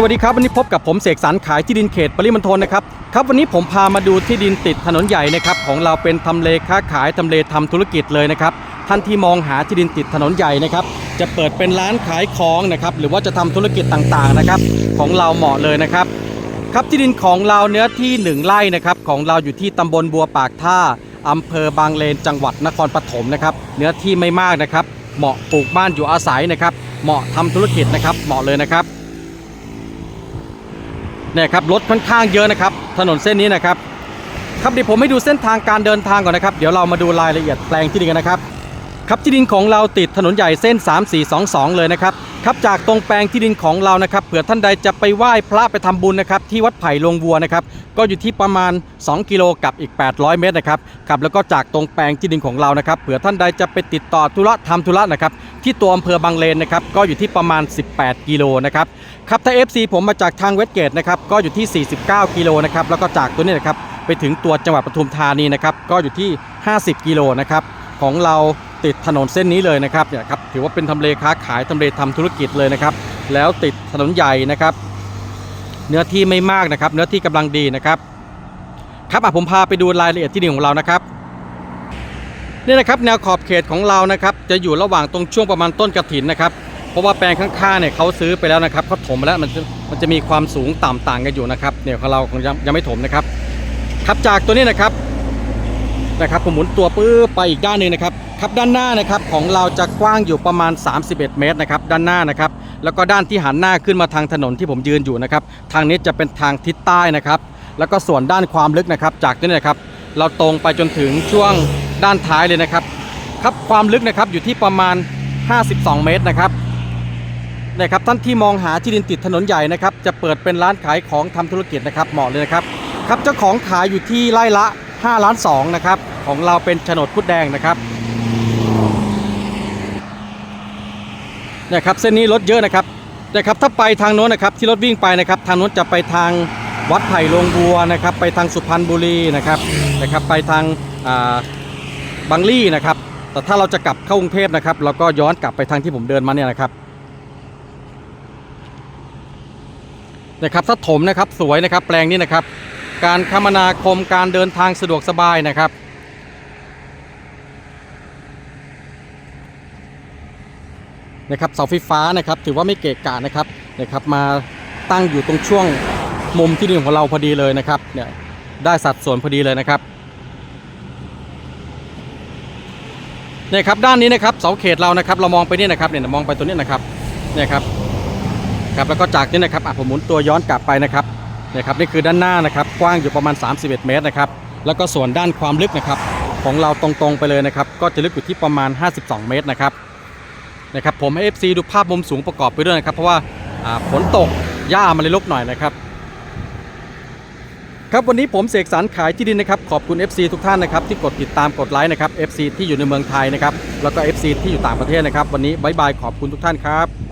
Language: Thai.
สวัสดีครับวันนี้พบกับผมเสกสรรขายที่ดินเขตปริมณฑลนะครับครับวันนี้ผมพามาดูที่ดินติดถนนใหญ่นะครับของเราเป็นทำเลค้าขายทำเลทำธุรกิจเลยนะครับท่านที่มองหาที่ดินติดถนนใหญ่นะครับจะเปิดเป็นร้านขายของนะครับหรือว่าจะทำธุรกิจต่างๆนะครับของเราเหมาะเลยนะครับครับที่ดินของเราเนื้อที่ 1 ไร่นะครับของเราอยู่ที่ตำบลบัวปากท่าอำเภอบางเลนจังหวัดนครปฐมนะครับเนื้อที่ไม่มากนะครับเหมาะปลูกบ้านอยู่อาศัยนะครับเหมาะทำธุรกิจนะครับเหมาะเลยนะครับ เนี่ยครับรถค่อนข้างเยอะนะครับ ถนนเส้นนี้นะครับ ครับเดี๋ยวผมให้ดูเส้นทางการเดินทางก่อนนะครับ เดี๋ยวเรามาดูรายละเอียดแปลงที่ดินกันนะครับ ครับที่ดินของเราติดถนนใหญ่เส้น 3422 เลยนะครับครับจากตรงแปลงที่ดินของเรานะครับเผื่อท่านใดจะไปไหว้พระไปทำบุญนะครับที่วัดไผ่ลงวัวนะครับก็อยู่ที่ประมาณ 2 กิโลกับอีก 800 เมตรนะครับครับแล้วก็จากตรงแปลงที่ดินของเรานะครับเผื่อท่านใดจะไปติดต่อธุระทำธุระนะครับที่ตัวอำเภอบางเลนนะครับก็อยู่ที่ประมาณ 18 กิโลนะครับครับถ้า FC ผมมาจากทางเวสเกตนะครับก็อยู่ที่ 49 กิโลนะครับแล้วก็จากตัวนี้นะครับไปถึงตัวจังหวัดปทุมธานีนะครับก็อยู่ที่ 50 กิโลนะครับของเรา ติดถนนเส้นนี้เลยนะครับเนี่ยครับถือว่าเป็นทำเลค้าขายทำเลทำธุรกิจเลยนะครับ แล้วติดถนนใหญ่นะครับ เนื้อที่ไม่มากนะครับ เนื้อที่กำลังดีนะครับครับผมพาไปดูรายละเอียดที่ดินของเรานะครับนี่นะครับแนวขอบเขตของเรานะครับ จะอยู่ระหว่างตรงช่วงประมาณต้นกระถินนะครับเพราะว่าแปลงข้างๆเนี่ยเขาซื้อไปแล้วนะครับเขาถมไปแล้วมันมันจะมีความสูงต่ำต่างกันอยู่นะครับเนี่ยของเราคงยังยังไม่ถมนะครับครับจากตัวนี้นะครับ นะครับผมหมุนตัวปื้อไปอีกด้านหนึ่งนะครับครับด้านหน้านะครับของเราจะกว้างอยู่ประมาณ 31 เมตรนะครับด้านหน้านะครับแล้วก็ด้านที่หันหน้าขึ้นมาทางถนนที่ผมยืนอยู่นะครับทางนี้จะเป็นทางทิศใต้นะครับแล้วก็ส่วนด้านความลึกนะครับ จากนี้นะครับ เราตรงไปจนถึงช่วงด้านท้ายเลยนะครับ ครับความลึกนะครับอยู่ที่ประมาณ 52 เมตรนะครับนะครับท่านที่มองหาที่ดินติดถนนใหญ่นะครับ จะเปิดเป็นร้านขายของทำธุรกิจนะครับเหมาะเลยนะครับครับเจ้าของขายอยู่ที่ไร่ละ 5ล้าน2นะครับ ของเราเป็นโฉนดพุดแดงนะครับเนี่ยครับเส้นนี้รถเยอะนะครับนะครับถ้าไปทางโน้นนะครับที่รถวิ่งไปนะครับทางโน้นจะไปทางวัดไผ่ลงบัวนะครับ ไปทางสุพรรณบุรีนะครับนะครับ ไปทางาบางลี่นะครับ แต่ถ้าเราจะกลับเข้ากรุงเทพนะครับเราก็ย้อนกลับไปทางที่ผมเดินมาเนี่ยนะครับนะครับถ้าถมนะครับสวยนะครับแปลงนี้นะครับ การคมนาคมการเดินทางสะดวกสบายนะครับ นะครับเสาไฟฟ้านะครับถือว่าไม่เกะกะนะครับนะครับ มาตั้งอยู่ตรงช่วงมุมที่ดินของเราพอดีเลยนะครับเนี่ยได้สัดส่วนพอดีเลยนะครับเนี่ยครับด้านนี้นะครับเสาเขตเรานะครับ เรามองไปนี่นะครับเนี่ยมองไปตัวนี้นะครับเนี่ยครับครับแล้วก็จากนี้นะครับอะผมหมุนตัวย้อนกลับไปนะครับ นี่ยครับนี่คือด้านหน้านะครับกว้างอยู่ประมาณ 31 เมตรนะครับแล้วก็ส่วนด้านความลึกนะครับของเราตรงๆไปเลยนะครับก็จะลึกอยู่ที่ประมาณ 52 เมตรนะครับนะครับผมให้ FC ดูภาพมุมสูงประกอบไปด้วยนะครับ เพราะว่าฝนตกหญ้ามันเลยรกหน่อยนะครับครับวันนี้ผมเสกสรรขายที่ดินนะครับขอบคุณ FC ทุกท่านนะครับที่กดติดตามกดไลค์นะครับ FC ที่อยู่ในเมืองไทยนะครับแล้วก็ FC ที่อยู่ต่างประเทศนะครับ วันนี้บายบายขอบคุณทุกท่านครับ